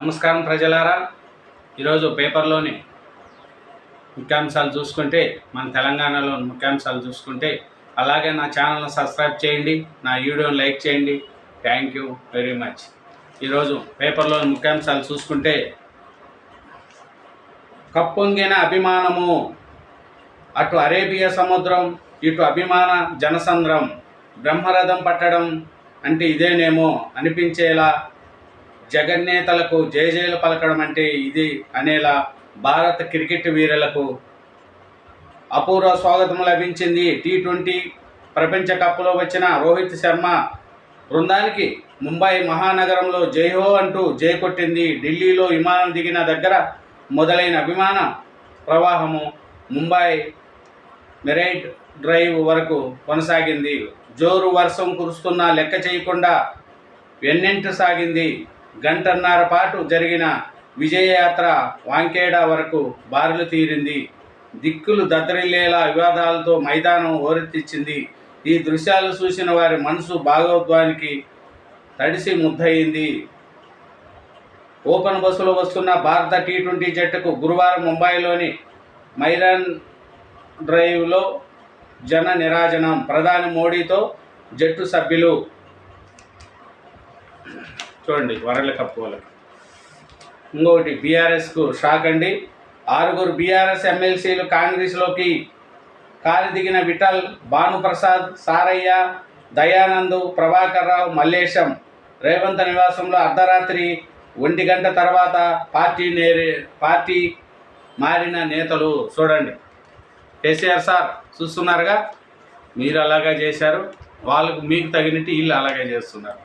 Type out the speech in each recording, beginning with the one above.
నమస్కారం ప్రజలారా. ఈరోజు పేపర్లోని ముఖ్యాంశాలు చూసుకుంటే మన తెలంగాణలో ముఖ్యాంశాలు చూసుకుంటే అలాగే నా ఛానల్ని సబ్స్క్రైబ్ చేయండి నా వీడియోని లైక్ చేయండి. థ్యాంక్ యూ వెరీ మచ్ ఈరోజు పేపర్లోని ముఖ్యాంశాలు చూసుకుంటే కప్పొంగిన అభిమానము అటు అరేబియా సముద్రం ఇటు అభిమాన జనసంద్రం బ్రహ్మరథం పట్టడం అంటే ఇదేనేమో అనిపించేలా జగన్నేతలకు జయజయలు పలకడం అంటే ఇది అనేలా భారత క్రికెట్ వీరులకు అపూర్వ స్వాగతం లభించింది. టీ ట్వంటీ ప్రపంచ కప్లో వచ్చిన రోహిత్ శర్మ బృందానికి ముంబై మహానగరంలో జైహో అంటూ జై కొట్టింది. ఢిల్లీలో విమానం దిగిన దగ్గర మొదలైన అభిమాన ప్రవాహము ముంబై మెరైట్ డ్రైవ్ వరకు కొనసాగింది. జోరు వర్షం కురుస్తున్నా లెక్క చేయకుండా వెన్నెంట సాగింది. గంటన్నర పాటు జరిగిన విజయయాత్ర వాంకేడ వరకు బారులు తీరింది. దిక్కులు దద్దరిల్లేలా వివాదాలతో మైదానం ఓరెత్తిచ్చింది. ఈ దృశ్యాలు చూసిన వారి మనసు భాగోద్వానికి తడిసి ముద్దయింది. ఓపెన్ బస్సులో వస్తున్న భారత టీ ట్వంటీ జట్టుకు గురువారం ముంబైలోని మైరాన్ డ్రైవ్లో జన నిరాజనం. ప్రధాని మోడీతో జట్టు సభ్యులు చూడండి వరల్డ్ కప్ వాళ్ళకి. ఇంకొకటి బీఆర్ఎస్కు షాక్ అండి. ఆరుగురు బీఆర్ఎస్ ఎమ్మెల్సీలు కాంగ్రెస్లోకి కారు దిగిన విఠల్ భానుప్రసాద్ సారయ్య దయానంద్ ప్రభాకర్ రావు మల్లేశం. రేవంత్ నివాసంలో అర్ధరాత్రి ఒంటి గంట తర్వాత పార్టీ నేరే పార్టీ మారిన నేతలు చూడండి. కేసీఆర్ సార్ చూస్తున్నారుగా? మీరు అలాగే చేశారు. వాళ్ళకు మీకు తగినట్టు వీళ్ళు అలాగే చేస్తున్నారు.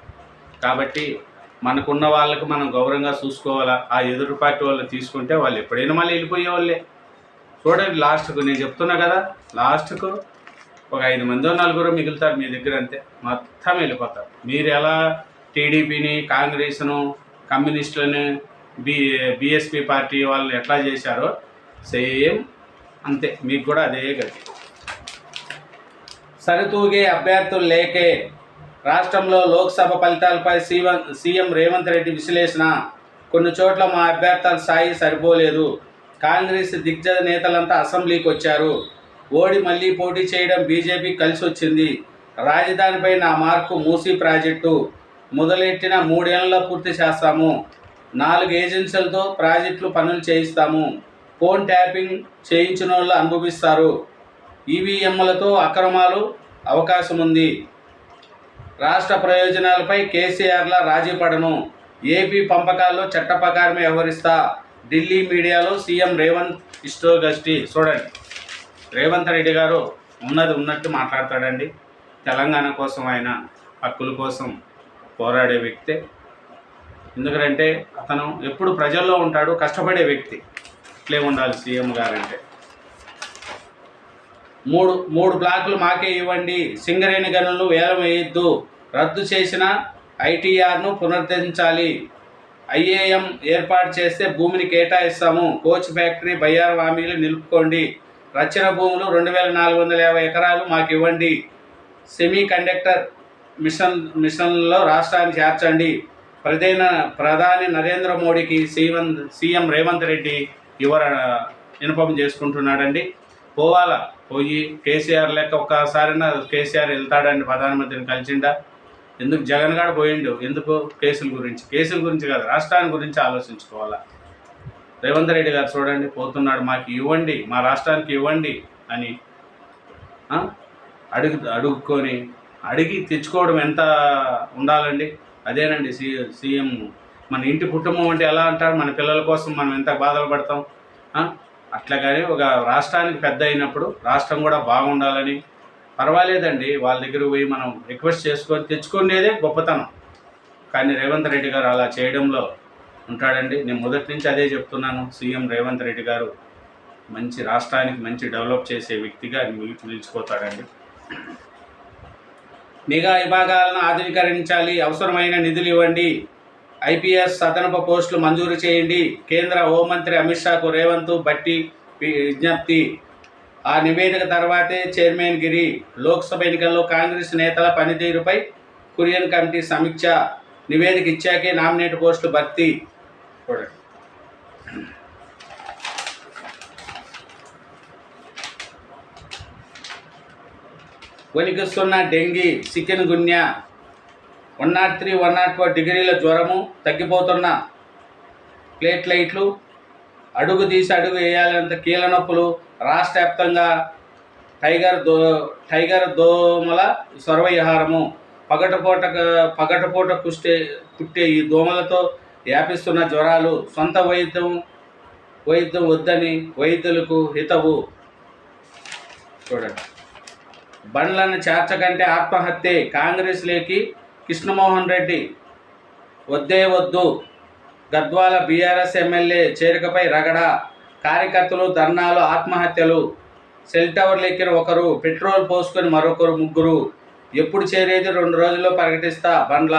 కాబట్టి మనకున్న వాళ్ళకి మనం గౌరవంగా చూసుకోవాలా? ఆ ఎదురు పార్టీ వాళ్ళు తీసుకుంటే వాళ్ళు ఎప్పుడైనా మళ్ళీ వెళ్ళిపోయే వాళ్ళే. చూడండి లాస్ట్కు నేను చెప్తున్నా కదా లాస్ట్కు ఒక ఐదు మందో నలుగురు మిగులుతారు మీ దగ్గర అంతే. మొత్తం వెళ్ళిపోతారు. మీరు ఎలా టీడీపీని కాంగ్రెస్ను కమ్యూనిస్టులను బి బీఎస్పీ పార్టీ వాళ్ళు ఎట్లా చేశారో సేమ్ అంతే. మీకు కూడా అదే గతి. సరితూగే అభ్యర్థులు లేకే రాష్ట్రంలో లోక్సభ ఫలితాలపై సీఎం సీఎం రేవంత్ రెడ్డి విశ్లేషణ. కొన్ని చోట్ల మా అభ్యర్థుల స్థాయి సరిపోలేదు. కాంగ్రెస్ దిగ్గజ నేతలంతా అసెంబ్లీకి వచ్చారు. ఓడి మళ్ళీ పోటీ చేయడం బీజేపీ కలిసి వచ్చింది. రాజధానిపై నా మార్కు మూసీ ప్రాజెక్టు. మొదలెట్టిన మూడేళ్ళలో పూర్తి చేస్తాము నాలుగు ఏజెన్సీలతో ప్రాజెక్టులు పనులు చేయిస్తాము. ఫోన్ ట్యాపింగ్ చేయించిన వాళ్ళు అనుభవిస్తారు. ఈవీఎంలతో అక్రమాలు అవకాశం ఉంది రాష్ట్ర ప్రయోజనాలపై కేసీఆర్ల రాజీ పడను. ఏపీ పంపకాల్లో చట్ట ప్రకారమే వ్యవహరిస్తా. ఢిల్లీ మీడియాలో సీఎం రేవంత్ ఇష్టోగస్టి చూడండి. రేవంత్ రెడ్డి గారు ఉన్నది ఉన్నట్టు మాట్లాడతాడండి. తెలంగాణ కోసం ఆయన హక్కుల కోసం పోరాడే వ్యక్తే. ఎందుకంటే అతను ఎప్పుడు ప్రజల్లో ఉంటాడు కష్టపడే వ్యక్తి. ఇట్లే ఉండాలి సీఎం గారంటే. మూడు మూడు బ్లాకులు మాకే ఇవ్వండి. సింగరేణి గనులు వేలం వేయొద్దు. రద్దు చేసిన ఐటీఆర్ను పునరుద్ధరించాలి ఐఏఎం ఏర్పాటు చేస్తే భూమిని కేటాయిస్తాము. కోచ్ ఫ్యాక్టరీ బయ్యార్ హామీలు నిలుపుకోండి. రచన భూములు రెండు వేల నాలుగు వందల యాభై ఎకరాలు మాకు ఇవ్వండి. సెమీ కండక్టర్ మిషన్ మిషన్లో రాష్ట్రాన్ని చేర్చండి. ప్రధాన ప్రధాని నరేంద్ర మోడీకి సీఎం సీఎం రేవంత్ రెడ్డి యువర వినపం చేసుకుంటున్నాడండి. పోవాలా? పోయి కేసీఆర్ లెక్క ఒక్కసారైనా కేసీఆర్ వెళ్తాడండి ప్రధానమంత్రిని కలిసిండా ఎందుకు జగన్ గారు పోయిండు? ఎందుకు కేసుల గురించి? కేసుల గురించి కాదు రాష్ట్రాన్ని గురించి ఆలోచించుకోవాలా? రేవంత్ రెడ్డి గారు చూడండి పోతున్నాడు మాకు ఇవ్వండి మా రాష్ట్రానికి ఇవ్వండి అని అడుగు అడుగుకొని అడిగి తెచ్చుకోవడం ఎంత ఉండాలండి? అదేనండి సీ సీఎం మన ఇంటి కుటుంబం అంటే ఎలా అంటారు? మన పిల్లల కోసం మనం ఎంత బాధలు పడతాం? అట్లా కానీ ఒక రాష్ట్రానికి పెద్ద అయినప్పుడు రాష్ట్రం కూడా బాగుండాలని పర్వాలేదండి. వాళ్ళ దగ్గర పోయి మనం రిక్వెస్ట్ చేసుకొని తెచ్చుకునేదే గొప్పతనం. కానీ రేవంత్ రెడ్డి గారు అలా చేయడంలో ఉంటాడండి. నేను మొదటి నుంచి అదే చెప్తున్నాను. సీఎం రేవంత్ రెడ్డి గారు మంచి రాష్ట్రానికి మంచి డెవలప్ చేసే వ్యక్తిగా నిలిచి- నిలిచిపోతాడండి. నిఘా విభాగాలను ఆధునీకరించాలి అవసరమైన నిధులు ఇవ్వండి ఐపీఎస్ అదనపు పోస్టులు మంజూరు చేయండి కేంద్ర హోంమంత్రి అమిత్ షాకు రేవంత్ బట్టి విజ్ఞప్తి ఆ నివేదిక తర్వాతే చైర్మన్ గిరి లోక్సభ ఎన్నికల్లో కాంగ్రెస్ నేతల పనితీరుపై కురియన్ కమిటీ సమీక్ష నివేదిక ఇచ్చాకే నామినేట్ పోస్టులు భర్తీ. చూడండి వణికిస్తున్న dengue chikungunya one nought three one nought four డిగ్రీల జ్వరము తగ్గిపోతున్న ప్లేట్లైట్లు అడుగు తీసి అడుగు వేయాలంత కీళ్ళ నొప్పులు రాష్ట్ర వ్యాప్తంగా టైగర్ దో టైగర్ దోమల సర్వవిహారము పగటపూట పగటపూట కుష్టే కుట్టే ఈ దోమలతో వ్యాపిస్తున్న జ్వరాలు సొంత వైద్యం వైద్యం వద్దని వైద్యులకు హితవు. చూడండి. బండ్లను చేర్చకంటే ఆత్మహత్యే కాంగ్రెస్ లేకి కృష్ణమోహన్ రెడ్డి. వద్దే వద్దు. గద్వాల బీఆర్ఎస్ ఎమ్మెల్యే చేరికపై రగడ కార్యకర్తలు ధర్నాలు ఆత్మహత్యలు సెల్ టవర్లు ఎక్కిన ఒకరు పెట్రోల్ పోసుకొని మరొకరు ముగ్గురు. ఎప్పుడు చేరేది రెండు రోజుల్లో ప్రకటిస్తా బండ్ల.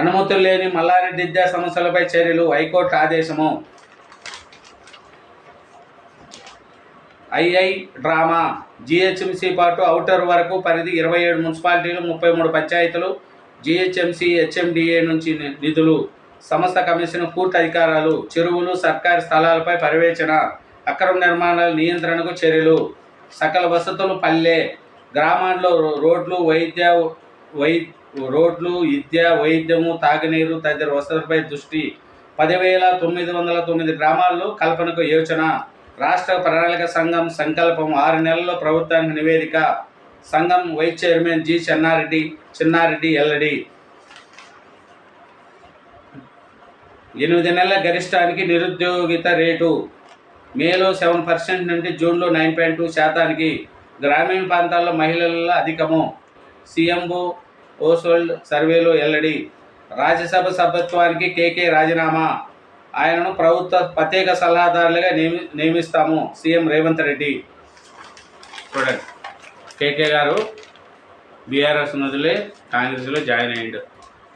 అనుమతులు లేని మల్లారెడ్డి విద్యా సమస్యలపై చర్యలు హైకోర్టు ఆదేశము. ఐఐ డ్రామా జిహెచ్ఎంసీ పాటు అవుటర్ వరకు పరిధి ఇరవై ఏడు మున్సిపాలిటీలు ముప్పై మూడు పంచాయతీలు జిహెచ్ఎంసీ హెచ్ఎండిఏ నుంచి నిధులు. సంస్థ కమిషన్ పూర్తి అధికారాలు చెరువులు సర్కారు స్థలాలపై పర్యవేక్షణ అక్రమ నిర్మాణాల నియంత్రణకు చర్యలు. సకల వసతులు పల్లె. గ్రామాల్లో రో- రోడ్లు వైద్య వై రోడ్లు విద్య వైద్యము తాగునీరు తదితర వసతులపై దృష్టి. పదివేల తొమ్మిది వందల తొమ్మిది గ్రామాల్లో కల్పనకు యోచన. రాష్ట్ర ప్రణాళిక సంఘం సంకల్పం ఆరు నెలల్లో ప్రభుత్వానికి నివేదిక. సంఘం vice chairman G Chennareddy Chinnareddy ఎల్లడి ఎనిమిది నెలల గరిష్టానికి నిరుద్యోగిత రేటు. మేలో సెవెన్ పర్సెంట్ నుండి జూన్లో నైన్ పాయింట్ టూ శాతానికి. గ్రామీణ ప్రాంతాల్లో మహిళల్లో అధికము. సీఎంఓ ఓసోల్డ్ సర్వేలో ఎల్లడి రాజ్యసభ సభ్యత్వానికి కేకే రాజీనామా. ఆయనను ప్రభుత్వ ప్రత్యేక సలహాదారులుగా నియమి నియమిస్తాము. సీఎం రేవంత్ రెడ్డి. చూడండి. కేకే గారు బీఆర్ఎస్ నదులే కాంగ్రెస్లో జాయిన్ అయ్యిండు.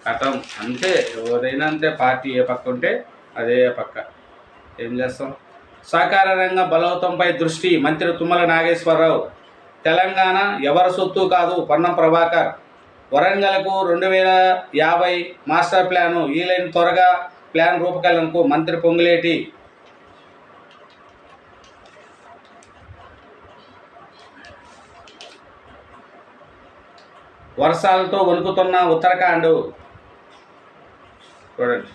కథం అంతే. ఎవరైనా అంతే. పార్టీ ఏ పక్క ఉంటే అదే పక్క. ఏం చేస్తాం? సహకార రంగ బలవంతంపై దృష్టి. మంత్రి తుమ్మల నాగేశ్వరరావు. తెలంగాణ ఎవరి సొత్తు కాదు. పొన్నం ప్రభాకర్. వరంగల్కు రెండు వేల యాభై మాస్టర్ ప్లాను. ఈ లైన్ త్వరగా ప్లాన్ రూపకల్పనకు మంత్రి పొంగులేటి. వర్షాలతో వణుకుతున్న ఉత్తరాఖండ్. చూడండి.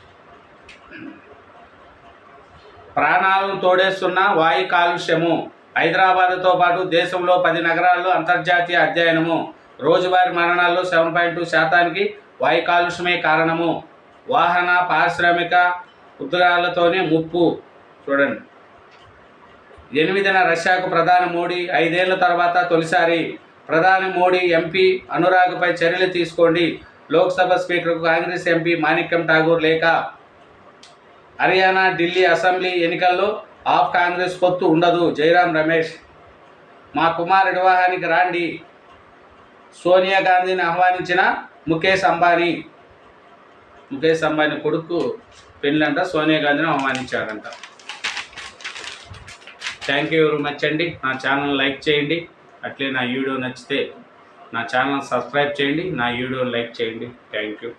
ప్రాణాలను తోడేస్తున్న వాయు కాలుష్యము. హైదరాబాద్తో పాటు దేశంలో పది నగరాల్లో అంతర్జాతీయ అధ్యయనము. రోజువారీ మరణాల్లో సెవెన్ పాయింట్ టూ శాతానికి వాయు కాలుష్యమే కారణము. వాహన పారిశ్రామిక ఉద్యోగాలతోనే ముప్పు. చూడండి. ఎనిమిదిన రష్యాకు ప్రధాని మోడీ ఐదేళ్ళ తర్వాత తొలిసారి ప్రధాని మోడీ ఎంపీ అనురాగ్పై చర్యలు తీసుకోండి. లోక్సభ స్పీకర్కు కాంగ్రెస్ ఎంపీ మాణిక్యం ఠాగూర్ లేఖ. హర్యానా ఢిల్లీ అసెంబ్లీ ఎన్నికల్లో ఆఫ్ కాంగ్రెస్ పొత్తు ఉండదు. జయరాం రమేష్. మా కుమార్ వివాహానికి రాండి. సోనియా గాంధీని ఆహ్వానించిన ముఖేష్ అంబానీ. ముఖేష్ అంబానీ కొడుకు పెళ్ళంట సోనియా గాంధీని అవమానించాడంట థ్యాంక్ యూ వెరీ మచ్ అండి. నా ఛానల్ లైక్ చేయండి. అట్లే నా వీడియో నచ్చితే నా ఛానల్ సబ్స్క్రైబ్ చేయండి. నా వీడియో లైక్ చేయండి. Thank you